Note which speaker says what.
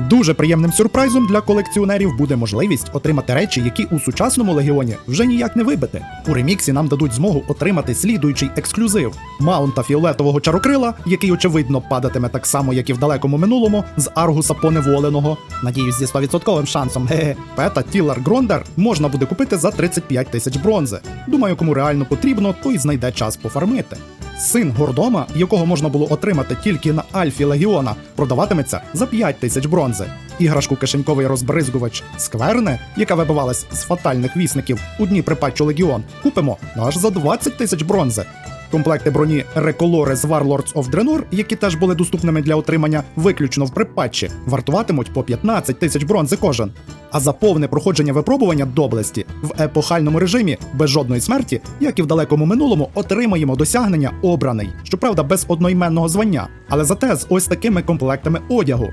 Speaker 1: Дуже приємним сюрпризом для колекціонерів буде можливість отримати речі, які у сучасному легіоні вже ніяк не вибити. У реміксі нам дадуть змогу отримати слідуючий ексклюзив маунта фіолетового чарокрила, який очевидно падатиме так само, як і в далекому минулому, з Аргуса поневоленого. Надіюсь, зі 100% шансом. Ге-ге. Пета Тілар Грондер можна буде купити за 35 тисяч бронзи. Думаю, кому реально потрібно, той знайде час пофармити. Син Гордома, якого можна було отримати тільки на Альфі Легіона, продаватиметься за 5 тисяч бронзи. Іграшку кишеньковий розбризгувач Скверне, яка вибивалась з фатальних вісників у дні припатчу Легіон, купимо аж за 20 тисяч бронзи. Комплекти броні Реколори з Warlords of Draenor, які теж були доступними для отримання виключно в припатчі, вартуватимуть по 15 тисяч бронзи кожен. А за повне проходження випробування доблесті в епохальному режимі без жодної смерті, як і в далекому минулому, отримаємо досягнення обраний, щоправда, без одноіменного звання, але зате з ось такими комплектами одягу.